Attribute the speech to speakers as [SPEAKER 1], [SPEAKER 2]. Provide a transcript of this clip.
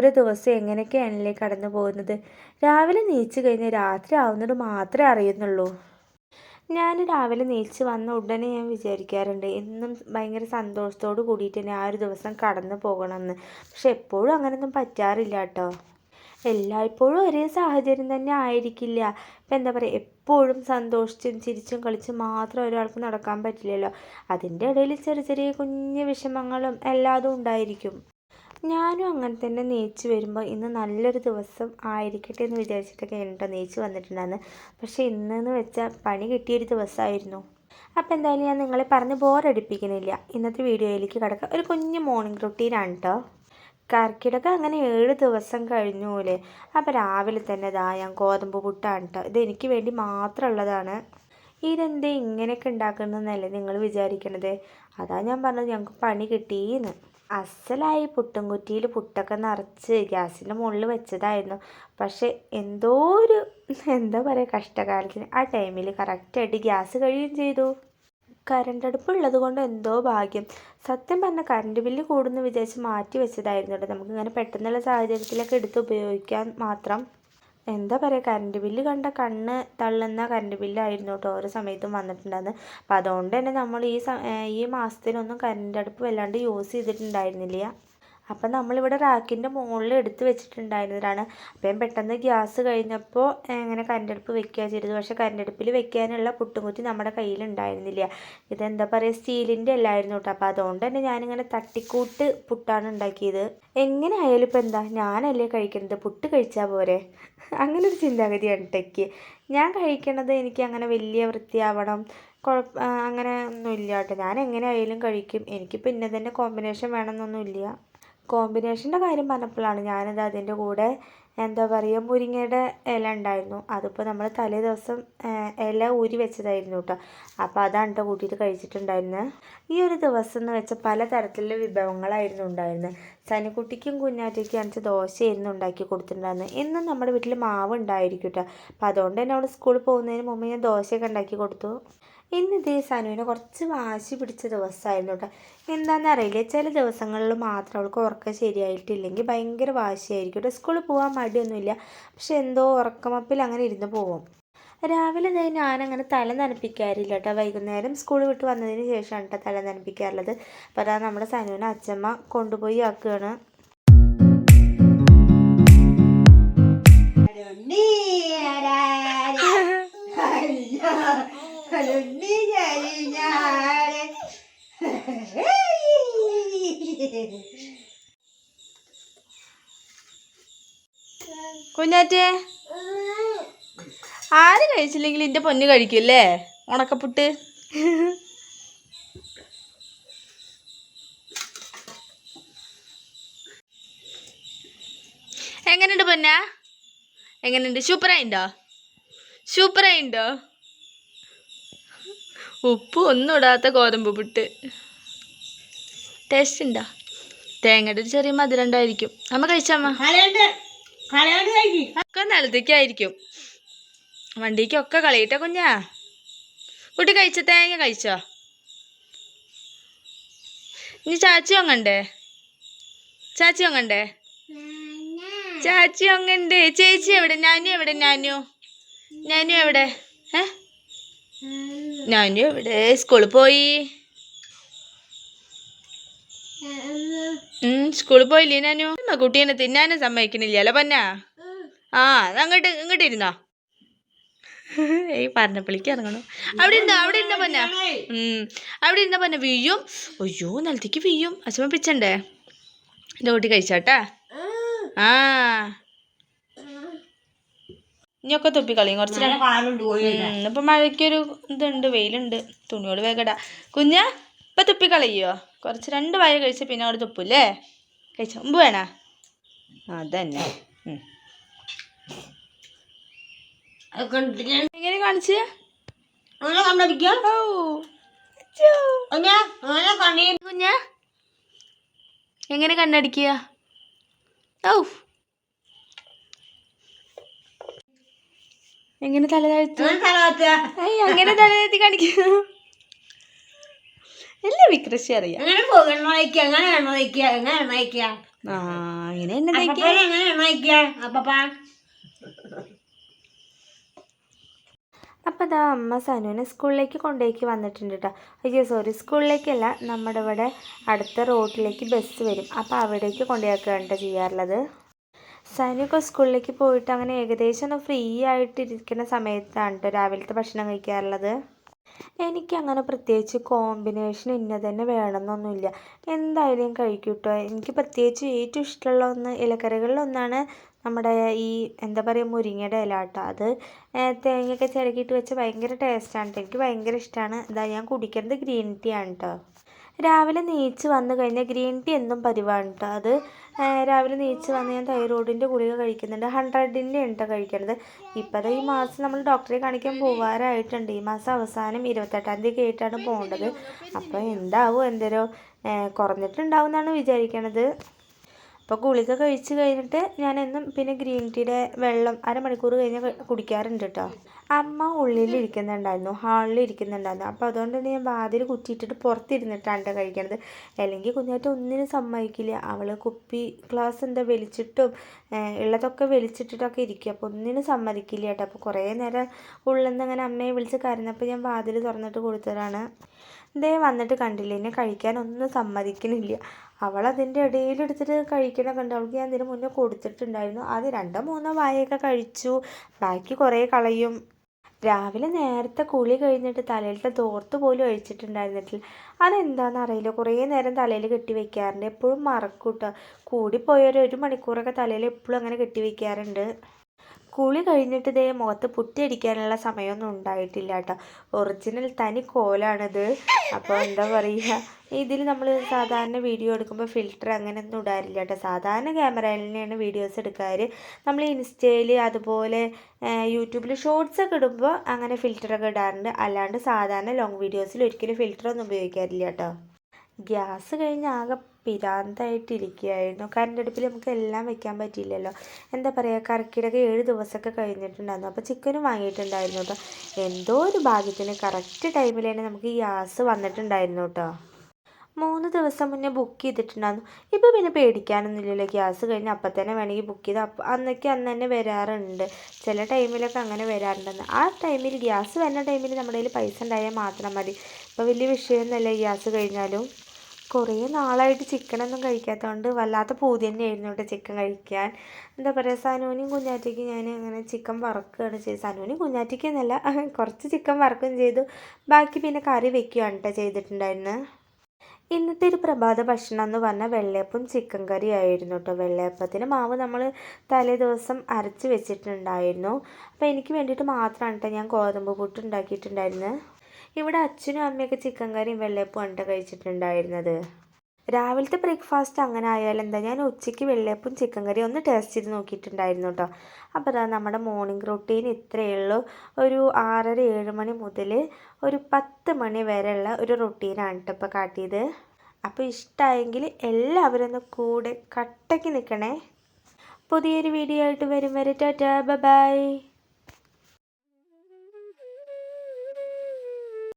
[SPEAKER 1] ഓരോ ദിവസം എങ്ങനെയൊക്കെയാണല്ലേ കടന്നു പോകുന്നത്? രാവിലെ നീച്ചു കഴിഞ്ഞ് രാത്രി ആവുന്നത് മാത്രമേ അറിയുന്നുള്ളൂ. ഞാൻ രാവിലെ നീച്ച് വന്ന ഉടനെ ഞാൻ വിചാരിക്കാറുണ്ട് എന്നും ഭയങ്കര സന്തോഷത്തോട് കൂടിയിട്ട് തന്നെ ആ ഒരു ദിവസം കടന്നു പോകണമെന്ന്. പക്ഷെ എപ്പോഴും അങ്ങനെയൊന്നും പറ്റാറില്ല കേട്ടോ. എല്ലായ്പ്പോഴും ഒരേ സാഹചര്യം തന്നെ ആയിരിക്കില്ല. ഇപ്പം എന്താ പറയുക എപ്പോഴും സന്തോഷിച്ചും ചിരിച്ചും കളിച്ചും മാത്രം ഒരാൾക്ക് നടക്കാൻ പറ്റില്ലല്ലോ. അതിന്റെ ഇടയിൽ ചെറിയ ചെറിയ കുഞ്ഞു വിഷമങ്ങളും എല്ലാതും ഉണ്ടായിരിക്കും. ഞാനും അങ്ങനെ തന്നെ നെയ്ച്ച് വരുമ്പോൾ ഇന്ന് നല്ലൊരു ദിവസം ആയിരിക്കട്ടെ എന്ന് വിചാരിച്ചിട്ടൊക്കെ കേട്ടോ നെയ്ച്ച് വന്നിട്ടുണ്ടായിരുന്നു പക്ഷേ ഇന്നെന്ന് വെച്ചാൽ പണി കിട്ടിയൊരു ദിവസമായിരുന്നു അപ്പോൾ എന്തായാലും ഞാൻ നിങ്ങളെ പറഞ്ഞ് ബോറടിപ്പിക്കുന്നില്ല. ഇന്നത്തെ വീഡിയോയിലേക്ക് കിടക്കാം. ഒരു കുഞ്ഞു മോർണിംഗ് റുട്ടീനാണ് കേട്ടോ കർക്കിടക അങ്ങനെ ഏഴ് ദിവസം കഴിഞ്ഞു പോലെ അപ്പോൾ രാവിലെ തന്നെ ഇതാ ഞാൻ ഗോതമ്പ് പുട്ടാണ് കേട്ടോ ഇത് എനിക്ക് വേണ്ടി മാത്രമുള്ളതാണ് ഇതെന്തേ ഇങ്ങനെയൊക്കെ ഉണ്ടാക്കുന്നതെന്നല്ലേ നിങ്ങൾ വിചാരിക്കണത്? അതാ ഞാൻ പറഞ്ഞത് ഞങ്ങൾക്ക് പണി കിട്ടിയെന്ന് അസലായി പുട്ടും കുറ്റിയിൽ പുട്ടൊക്കെ നിറച്ച് ഗ്യാസിന്റെ മുകളിൽ വെച്ചതായിരുന്നു. പക്ഷെ എന്തോ ഒരു എന്താ പറയുക കഷ്ടകാലത്തിന് ആ ടൈമിൽ കറക്റ്റായിട്ട് ഗ്യാസ് കഴിയുകയും ചെയ്തു. കറണ്ട് അടുപ്പ് ഉള്ളത് കൊണ്ട് എന്തോ ഭാഗ്യം. സത്യം പറഞ്ഞാൽ കറണ്ട് ബില്ല് കൂടുന്നു വിചാരിച്ച് മാറ്റി വെച്ചതായിരുന്നു കേട്ടോ. നമുക്കിങ്ങനെ പെട്ടെന്നുള്ള സാഹചര്യത്തിലൊക്കെ എടുത്ത് ഉപയോഗിക്കാൻ മാത്രം. എന്താ പറയുക കറണ്ട് ബില്ല് കണ്ട കണ്ണ് തള്ളുന്ന കറണ്ട് ബില്ലായിരുന്നു കേട്ടോ ഓരോ സമയത്തും വന്നിട്ടുണ്ടായിരുന്നു അപ്പോൾ അതുകൊണ്ട് തന്നെ നമ്മൾ ഈ ഈ മാസത്തിലൊന്നും കറണ്ട് അടുപ്പ് വല്ലാണ്ട് യൂസ് ചെയ്തിട്ടുണ്ടായിരുന്നില്ല. അപ്പം നമ്മളിവിടെ റാക്കിന്റെ മുകളിൽ എടുത്ത് വെച്ചിട്ടുണ്ടായിരുന്നതാണ്. അപ്പം പെട്ടെന്ന് ഗ്യാസ് കഴിഞ്ഞപ്പോൾ ഇങ്ങനെ കരണ്ടടുപ്പ് വെക്കുക ചെയ്തത്? പക്ഷേ കരണ്ടടുപ്പിൽ വെക്കാനുള്ള പുട്ടുംകുറ്റി നമ്മുടെ കയ്യിലുണ്ടായിരുന്നില്ല ഇതെന്താ പറയുക സ്റ്റീലിന്റെ അല്ലായിരുന്നു കേട്ടോ. അപ്പോൾ അതുകൊണ്ട് തന്നെ ഞാനിങ്ങനെ തട്ടിക്കൂട്ട് പുട്ടാണ് ഉണ്ടാക്കിയത്. എങ്ങനെ ആയാലും ഇപ്പം എന്താ ഞാനല്ലേ കഴിക്കുന്നത് പുട്ട് കഴിച്ചാൽ പോരെ? അങ്ങനെ ഒരു ചിന്താഗതിയാണ് ടെക്ക്. ഞാൻ കഴിക്കണത് എനിക്ക് അങ്ങനെ വലിയ വൃത്തിയാവണം കുഴപ്പ അങ്ങനെ ഒന്നുമില്ല കേട്ടോ. ഞാൻ എങ്ങനെ ആയാലും കഴിക്കും. എനിക്കിപ്പോൾ ഇന്ന തന്നെ കോമ്പിനേഷൻ വേണമെന്നൊന്നുമില്ല. കോമ്പിനേഷന്റെ കാര്യം പറഞ്ഞപ്പോഴാണ് ഞാനത് അതിന്റെ കൂടെ എന്താ പറയുക മുരിങ്ങയുടെ ഇല ഉണ്ടായിരുന്നു. അതിപ്പോൾ നമ്മൾ തലേ ദിവസം ഇല ഊരി വെച്ചതായിരുന്നു കേട്ടോ അപ്പോൾ അതാണ് കേട്ടോ കൂട്ടിയിട്ട് കഴിച്ചിട്ടുണ്ടായിരുന്നത് ഈ ഒരു ദിവസം എന്ന് വെച്ചാൽ പല തരത്തിലുള്ള വിഭവങ്ങളായിരുന്നു ഉണ്ടായിരുന്നത് സനിക്കുട്ടിക്കും കുഞ്ഞാറ്റയ്ക്കും അണിച്ച് ദോശയായിരുന്നു ഉണ്ടാക്കി കൊടുത്തിട്ടുണ്ടായിരുന്നത് എന്നും നമ്മുടെ വീട്ടിൽ മാവ് ഉണ്ടായിരിക്കും കേട്ടോ അപ്പോൾ അതുകൊണ്ട് തന്നെ അവൾ സ്കൂളിൽ പോകുന്നതിന് മുമ്പ് ഞാൻ ദോശയൊക്കെ ഉണ്ടാക്കി കൊടുത്തു. ഇന്ന് ഇതേ സനുവിന് കുറച്ച് വാശി പിടിച്ച ദിവസമായിരുന്നു കേട്ടോ എന്താണെന്ന് അറിയില്ല. ചില ദിവസങ്ങളിൽ മാത്രം അവൾക്ക് ഉറക്കം ശരിയായിട്ടില്ലെങ്കിൽ ഭയങ്കര വാശിയായിരിക്കും കേട്ടോ സ്കൂളിൽ പോകാൻ മടിയൊന്നുമില്ല. പക്ഷെ എന്തോ ഉറക്കമപ്പിൽ അങ്ങനെ ഇരുന്ന് പോകും. രാവിലെ തന്നെ ഞാനങ്ങനെ തല നനപ്പിക്കാറില്ല കേട്ടോ വൈകുന്നേരം സ്കൂൾ വിട്ട് വന്നതിന് ശേഷമാണ് കേട്ടോ തല നനപ്പിക്കാറുള്ളത്. അപ്പോൾ അതാ നമ്മുടെ സനുവിനെ അച്ഛമ്മ കൊണ്ടുപോയി ആക്കുകയാണ്.
[SPEAKER 2] ഉണ്ണി ചരിഞ്ഞാടെ
[SPEAKER 1] കുഞ്ഞാറ്റേ ആര് കഴിച്ചില്ലെങ്കിൽ എന്റെ പൊന്ന് കഴിക്കില്ലേ? ഉണക്കപ്പുട്ട്. എങ്ങനെയുണ്ട് പൊന്ന? എങ്ങനെയുണ്ട്? സൂപ്പറായിണ്ടോ സൂപ്പറായിണ്ടോ ഉപ്പ് ഒന്നും ഇടാത്ത ഗോതമ്പ് പുട്ട്. ടേസ്റ്റ് ഉണ്ടോ? തേങ്ങയുടെ ഒരു ചെറിയ മധുരം ഉണ്ടായിരിക്കും. അമ്മ കഴിച്ചമ്മ ഒക്കെ നിലത്തേക്കായിരിക്കും വണ്ടിക്കൊക്കെ കളയിട്ട കുഞ്ഞാ. കുട്ടി കഴിച്ച? തേങ്ങ കഴിച്ചോ? ഇനി ചാച്ചി ഒങ്ങണ്ടേ ചാച്ചി ഒങ്ങണ്ടേ ചാച്ചി ഒങ്ങണ്ട് ചേച്ചി എവിടെ? ഞാനും എവിടെ? ഞാനു ഞാനും എവിടെ? ഏ? ഞാനു എവിടെ സ്കൂളിൽ പോയി. സ്കൂളിൽ പോയില്ലേ ഞാനു? കുട്ടീനെ തിന്നാനും സമ്മതിക്കണില്ലല്ലോ പന്ന. ആ അങ്ങോട്ട് ഇങ്ങോട്ട് ഇരുന്നോ. ഏയ് പറഞ്ഞപ്പളിക്ക് ഇറങ്ങണം. അവിടെ ഇരുന്നോ അവിടെ ഇരുന്ന പന്ന. അവിടെ ഇരുന്ന പന്ന വീഴും. അയ്യോ നിലത്തേക്ക് വീഴും. അച്ഛമ്മ പിച്ചണ്ടേ എന്റെ കുട്ടി കഴിച്ചാട്ടാ ആ. ഇനിയൊക്കെ തൊപ്പി കളയും. കുറച്ച് ര-
[SPEAKER 2] പാലുണ്ട് പോയി
[SPEAKER 1] ഉം, ഇന്നിപ്പം മഴയ്ക്കൊരു ഇതുണ്ട് വെയിലുണ്ട്. തുണിയോട് വേഗട. കുഞ്ഞാ ഇപ്പം തൊപ്പി കളയോ? കുറച്ച് രണ്ട് വായ കഴിച്ച് പിന്നെ അവിടെ തുപ്പൂല്ലേ? കഴിച്ച? മുമ്പ് വേണോ? അതന്നെ. എങ്ങനെ കാണിച്ച്? കുഞ്ഞ എങ്ങനെ കണ്ണടിക്കുക? ഓ എങ്ങനെ തല താഴ്ത്തു
[SPEAKER 2] അങ്ങനെ
[SPEAKER 1] തലതാഴ്ത്തി കാണിക്കുന്നു തല താഴ്ത്തി എല്ലാ വിക്രശി അറിയാം. അപ്പൊ അങ്ങനെ അതാ അമ്മ സനുവിനെ സ്കൂളിലേക്ക് കൊണ്ടേക്ക് വന്നിട്ടുണ്ട് കേട്ടോ അയ്യോ സോറി സ്കൂളിലേക്കല്ല നമ്മുടെ ഇവിടെ അടുത്ത റോഡിലേക്ക് ബസ് വരും. അപ്പോൾ അവിടേക്ക് കൊണ്ടുപോക്കുകയാണ് കേട്ടോ ചെയ്യാറുള്ളത്. സനുക്കെ സ്കൂളിലേക്ക് പോയിട്ട് അങ്ങനെ ഏകദേശം ഒന്ന് ഫ്രീ ആയിട്ടിരിക്കുന്ന സമയത്താണ് കേട്ടോ രാവിലത്തെ ഭക്ഷണം കഴിക്കാറുള്ളത്. എനിക്ക് അങ്ങനെ പ്രത്യേകിച്ച് കോമ്പിനേഷൻ ഇന്ന തന്നെ വേണമെന്നൊന്നുമില്ല. എന്തായാലും കഴിക്കും കേട്ടോ എനിക്ക് പ്രത്യേകിച്ച് ഏറ്റവും ഇഷ്ടമുള്ള ഒന്ന് ഇലക്കറികളിലൊന്നാണ് നമ്മുടെ ഈ എന്താ പറയുക മുരിങ്ങയുടെ ഇല കേട്ടോ അത് തേങ്ങയൊക്കെ ചിരകിയിട്ട് വെച്ച് ഭയങ്കര ടേസ്റ്റാണ് കേട്ടോ എനിക്ക് ഭയങ്കര ഇഷ്ടമാണ് ഇതാ ഞാൻ കുടിക്കുന്നത് ഗ്രീൻ ടീ ആണ് കേട്ടോ രാവിലെ നീച്ച് വന്നു കഴിഞ്ഞാൽ ഗ്രീൻ ടീ എന്നും പതിവാണ് കേട്ടോ അത് രാവിലെ നീച്ച് വന്ന് ഞാൻ തൈറോയിഡിന്റെ ഗുളിക കഴിക്കുന്നുണ്ട്. ഹൺഡ്രഡിന്റെ ഉണ്ട് കഴിക്കുന്നത് ഇപ്പം ഈ മാസം നമ്മൾ ഡോക്ടറെ കാണിക്കാൻ പോകാറായിട്ടുണ്ട് ഈ മാസം അവസാനം ഇരുപത്തെട്ടാം തീയതി ആയിട്ടാണ് പോകേണ്ടത്. അപ്പോൾ എന്താവും? എന്തേരോ കുറഞ്ഞിട്ടുണ്ടാവും എന്നാണ് വിചാരിക്കണത്. അപ്പോൾ ഗുളിക കഴിച്ച് കഴിഞ്ഞിട്ട് ഞാൻ എന്നും പിന്നെ ഗ്രീൻ ടീയുടെ വെള്ളം അരമണിക്കൂർ കഴിഞ്ഞ് കുടിക്കാറുണ്ട് കേട്ടോ അമ്മ ഹാളിൽ ഇരിക്കുന്നുണ്ടായിരുന്നു അപ്പോൾ അതുകൊണ്ട് തന്നെ ഞാൻ വാതിൽ കുറ്റിയിട്ടിട്ട് പുറത്തിരുന്നിട്ടാണ് കഴിക്കണത്. അല്ലെങ്കിൽ കുഞ്ഞാറ്റ ഒന്നിനും സമ്മതിക്കില്ല. അവൾ കുപ്പി ഗ്ലാസ് എന്താ വലിച്ചിട്ടും ഉള്ളതൊക്കെ വലിച്ചിട്ടിട്ടൊക്കെ ഇരിക്കും. അപ്പോൾ ഒന്നിനും സമ്മതിക്കില്ല കേട്ടോ. അപ്പോൾ കുറേ നേരം ഉള്ളിൽ നിന്ന് അങ്ങനെ അമ്മയെ വിളിച്ച് കരഞ്ഞപ്പോൾ ഞാൻ വാതിൽ തുറന്നിട്ട് കൊടുത്തതാണ്. ദേ വന്നിട്ട് കണ്ടില്ല എന്നെ കഴിക്കാനൊന്നും സമ്മതിക്കണില്ല. അവൾ അതിന്റെ ഇടയിലെടുത്തിട്ട് കഴിക്കണ കണ്ട്. അവൾക്ക് ഞാൻ ഇതിന് മുന്നേ കൊടുത്തിട്ടുണ്ടായിരുന്നു. അത് രണ്ടോ മൂന്നോ വായൊക്കെ കഴിച്ചു. ബാക്കി കുറേ കളയും. രാവിലെ നേരത്തെ കുളി കഴിഞ്ഞിട്ട് തലയിലത്തെ തോർത്ത് പോലും ഒഴിച്ചിട്ടുണ്ടായിരുന്നിട്ടില്ല. അതെന്താണെന്ന് അറിയില്ല കുറേ നേരം തലയിൽ കെട്ടി വയ്ക്കാറുണ്ട് എപ്പോഴും മറക്കൂട്ടോ കേട്ടോ കൂടിപ്പോയ ഒരു മണിക്കൂറൊക്കെ തലയിൽ എപ്പോഴും അങ്ങനെ കെട്ടി വെക്കാറുണ്ട്. കുളി കഴിഞ്ഞിട്ട് ഇതേ മുഖത്ത് പുട്ടിയടിക്കാനുള്ള സമയമൊന്നും ഉണ്ടായിട്ടില്ല കേട്ടോ. ഒറിജിനൽ തനി കോലാണിത്. അപ്പോൾ എന്താ പറയുക ഇതിൽ നമ്മൾ സാധാരണ വീഡിയോ എടുക്കുമ്പോൾ ഫിൽറ്റർ അങ്ങനെയൊന്നും ഇടാറില്ല കേട്ടോ. സാധാരണ ക്യാമറയിൽ തന്നെയാണ് വീഡിയോസ് എടുക്കാറ്. നമ്മൾ ഇൻസ്റ്റയിൽ അതുപോലെ യൂട്യൂബിൽ ഷോർട്സ് ഒക്കെ ഇടുമ്പോൾ അങ്ങനെ ഫിൽറ്ററൊക്കെ ഇടാറുണ്ട്. അല്ലാണ്ട് സാധാരണ ലോങ് വീഡിയോസിൽ ഒരിക്കലും ഫിൽറ്ററൊന്നും ഉപയോഗിക്കാറില്ല കേട്ടോ. ഗ്യാസ് കഴിഞ്ഞ് ആകെ പിരാന്തായിട്ടിരിക്കുകയായിരുന്നു. കറണ്ട് അടുപ്പിൽ നമുക്ക് എല്ലാം വെക്കാൻ പറ്റിയില്ലല്ലോ. എന്താ പറയുക കർക്കിടക ഏഴ് ദിവസമൊക്കെ കഴിഞ്ഞിട്ടുണ്ടായിരുന്നു. അപ്പോൾ ചിക്കനും വാങ്ങിയിട്ടുണ്ടായിരുന്നു കേട്ടോ എന്തോ ഒരു ഭാഗ്യത്തിന് കറക്റ്റ് ടൈമിൽ തന്നെ നമുക്ക് ഗ്യാസ് വന്നിട്ടുണ്ടായിരുന്നു കേട്ടോ മൂന്ന് ദിവസം മുന്നേ ബുക്ക് ചെയ്തിട്ടുണ്ടായിരുന്നു. ഇപ്പോൾ പിന്നെ പേടിക്കാനൊന്നുമില്ലല്ലോ. ഗ്യാസ് കഴിഞ്ഞ് അപ്പം തന്നെ വേണമെങ്കിൽ ബുക്ക് ചെയ്ത് അപ്പം അന്നൊക്കെ അന്ന് തന്നെ വരാറുണ്ട്. ചില ടൈമിലൊക്കെ അങ്ങനെ വരാറുണ്ടെന്ന്. ആ ടൈമിൽ ഗ്യാസ് വരുന്ന ടൈമിൽ നമ്മുടെ കയ്യിൽ പൈസ ഉണ്ടായാൽ മാത്രം മതി. ഇപ്പോൾ വലിയ വിഷയമൊന്നുമല്ല ഗ്യാസ് കഴിഞ്ഞാലും. കുറേ നാളായിട്ട് ചിക്കനൊന്നും കഴിക്കാത്തതുകൊണ്ട് വല്ലാത്ത പൂതി തന്നെയായിരുന്നു കേട്ടോ ചിക്കൻ കഴിക്കാൻ. എന്താ പറയുക സനൂനും കുഞ്ഞാറ്റയ്ക്ക് ഞാൻ അങ്ങനെ ചിക്കൻ വറക്കുകയാണ് ചെയ്തത് സനൂനും കുഞ്ഞാറ്റയ്ക്ക് എന്നല്ല കുറച്ച് ചിക്കൻ വറക്കുകയും ചെയ്തു. ബാക്കി പിന്നെ കറി വെക്കുകയാണ് കേട്ടോ ചെയ്തിട്ടുണ്ടായിരുന്നത് ഇന്നത്തെ ഒരു പ്രഭാത ഭക്ഷണം എന്ന് പറഞ്ഞാൽ വെള്ളയപ്പം ചിക്കൻ കറി ആയിരുന്നു കേട്ടോ വെള്ളയപ്പത്തിന് മാവ് നമ്മൾ തലേ ദിവസം അരച്ച് വെച്ചിട്ടുണ്ടായിരുന്നു. അപ്പോൾ എനിക്ക് വേണ്ടിയിട്ട് മാത്രമാണ് കേട്ടോ ഞാൻ ഗോതമ്പ് പുട്ട് ഉണ്ടാക്കിയിട്ടുണ്ടായിരുന്നത് ഇവിടെ അച്ഛനും അമ്മയൊക്കെ ചിക്കൻ കറിയും വെള്ളയപ്പവും അണ്ട ട്ടോ കഴിച്ചിട്ടുണ്ടായിരുന്നത്. രാവിലത്തെ ബ്രേക്ക്ഫാസ്റ്റ് അങ്ങനെ ആയാലും എന്താ? ഞാൻ ഉച്ചയ്ക്ക് വെള്ളയപ്പും ചിക്കൻ കറിയും ഒന്ന് ടേസ്റ്റ് ചെയ്ത് നോക്കിയിട്ടുണ്ടായിരുന്നു കേട്ടോ. അപ്പോൾ അതാ നമ്മുടെ മോർണിംഗ് റൊട്ടീൻ ഇത്രയേ ഉള്ളൂ. ഒരു ആറര ഏഴ് മണി മുതൽ ഒരു പത്ത് മണി വരെയുള്ള ഒരു റൊട്ടീനാണ് കേട്ടോ ഇപ്പോൾ കാട്ടിയത്. അപ്പോൾ ഇഷ്ടമായെങ്കിൽ എല്ലാവരും ഒന്ന് കൂടെ കട്ടയ്ക്ക് നിൽക്കണേ. പുതിയൊരു വീഡിയോ ആയിട്ട് വരും വരെ. ടാറ്റാ. ബൈ.